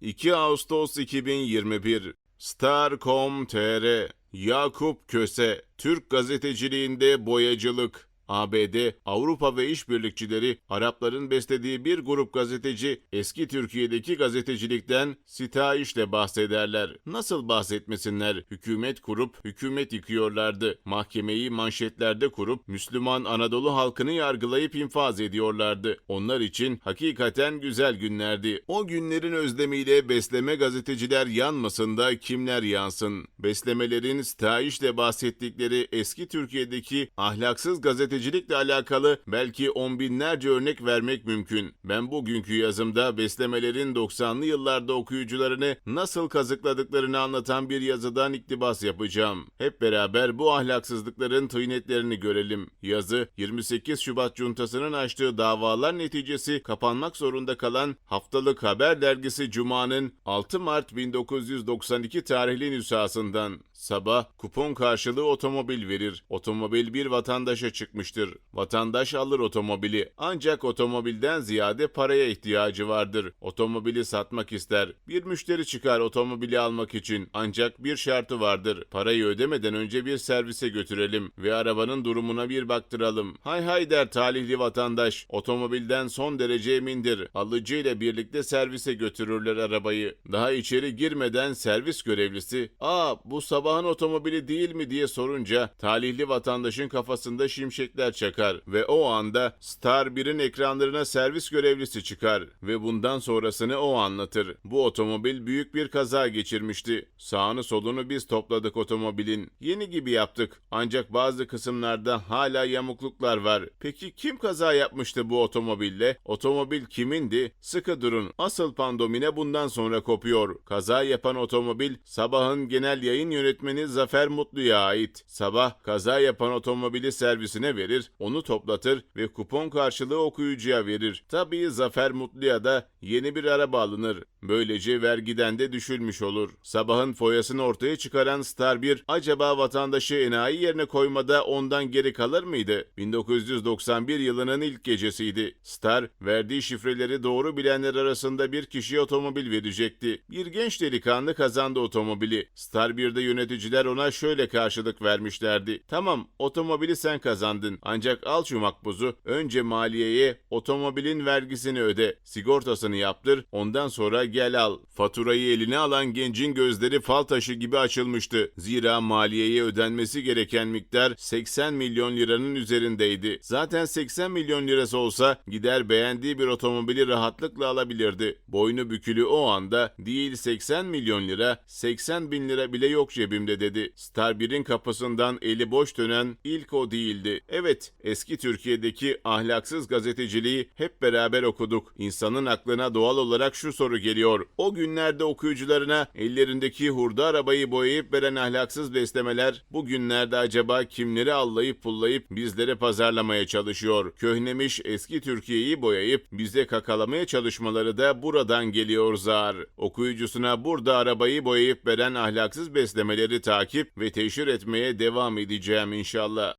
2 Ağustos 2021 Star.com.tr Yakup Köse Türk gazeteciliğinde boyacılık ABD, Avrupa ve işbirlikçileri Arapların beslediği bir grup gazeteci eski Türkiye'deki gazetecilikten sitayişle bahsederler. Nasıl bahsetmesinler? Hükümet kurup hükümet yıkıyorlardı. Mahkemeyi manşetlerde kurup Müslüman Anadolu halkını yargılayıp infaz ediyorlardı. Onlar için hakikaten güzel günlerdi. O günlerin özlemiyle besleme gazeteciler yanmasın da kimler yansın? Beslemelerin sitayişle bahsettikleri eski Türkiye'deki ahlaksız gazetecilikle alakalı belki on binlerce örnek vermek mümkün. Ben bugünkü yazımda beslemelerin 90'lı yıllarda okuyucularını nasıl kazıkladıklarını anlatan bir yazıdan iktibas yapacağım. Hep beraber bu ahlaksızlıkların tıynetlerini görelim. Yazı 28 Şubat Cuntası'nın açtığı davalar neticesi kapanmak zorunda kalan haftalık haber dergisi Cuma'nın 6 Mart 1992 tarihli nüshasından. Sabah kupon karşılığı otomobil verir. Otomobil bir vatandaşa çıkmıştır. Vatandaş alır otomobili. Ancak otomobilden ziyade paraya ihtiyacı vardır. Otomobili satmak ister. Bir müşteri çıkar otomobili almak için. Ancak bir şartı vardır. Parayı ödemeden önce bir servise götürelim ve arabanın durumuna bir baktıralım. Hay hay der talihli vatandaş. Otomobilden son derece emindir. Alıcı ile birlikte servise götürürler arabayı. Daha içeri girmeden servis görevlisi "Aa bu sabahın otomobili değil mi?" diye sorunca talihli vatandaşın kafasında şimşekler çakar ve o anda Star 1'in ekranlarına servis görevlisi çıkar ve bundan sonrasını o anlatır. Bu otomobil büyük bir kaza geçirmişti. Sağını solunu biz topladık otomobilin. Yeni gibi yaptık. Ancak bazı kısımlarda hala yamukluklar var. Peki kim kaza yapmıştı bu otomobille? Otomobil kimindi? Sıkı durun. Asıl pandomine bundan sonra kopuyor. Kaza yapan otomobil sabahın genel yayın yönetmeni Zafer Mutlu'ya ait. Sabah kaza yapan otomobili servisine verir, onu toplatır ve kupon karşılığı okuyucuya verir. Tabii Zafer Mutlu'ya da yeni bir araba alınır. Böylece vergiden de düşülmüş olur. Sabahın foyasını ortaya çıkaran Star 1 acaba vatandaşı enayi yerine koymada ondan geri kalır mıydı? 1991 yılının ilk gecesiydi. Star verdiği şifreleri doğru bilenler arasında bir kişiye otomobil verecekti. Bir genç delikanlı kazandı otomobili. Star 1'de yöneticiler ona şöyle karşılık vermişlerdi. Tamam otomobili sen kazandın ancak al şu makbuzu önce maliyeye otomobilin vergisini öde. Sigortasını yaptır ondan sonra gel al. Faturayı eline alan gencin gözleri fal taşı gibi açılmıştı. Zira maliyeye ödenmesi gereken miktar 80 milyon liranın üzerindeydi. Zaten 80 milyon lirası olsa gider beğendiği bir otomobili rahatlıkla alabilirdi. Boynu bükülü o anda değil 80 milyon lira 80 bin lira bile yok cebimde dedi. Star 1'in kapısından eli boş dönen ilk o değildi. Evet eski Türkiye'deki ahlaksız gazeteciliği hep beraber okuduk. İnsanın aklına doğal olarak şu soru geliyor. O günlerde okuyucularına ellerindeki hurda arabayı boyayıp veren ahlaksız beslemeler bugünlerde acaba kimleri allayıp pullayıp bizlere pazarlamaya çalışıyor? Köhnemiş eski Türkiye'yi boyayıp bize kakalamaya çalışmaları da buradan geliyor zar. Okuyucusuna burada arabayı boyayıp veren ahlaksız beslemeleri takip ve teşhir etmeye devam edeceğim inşallah.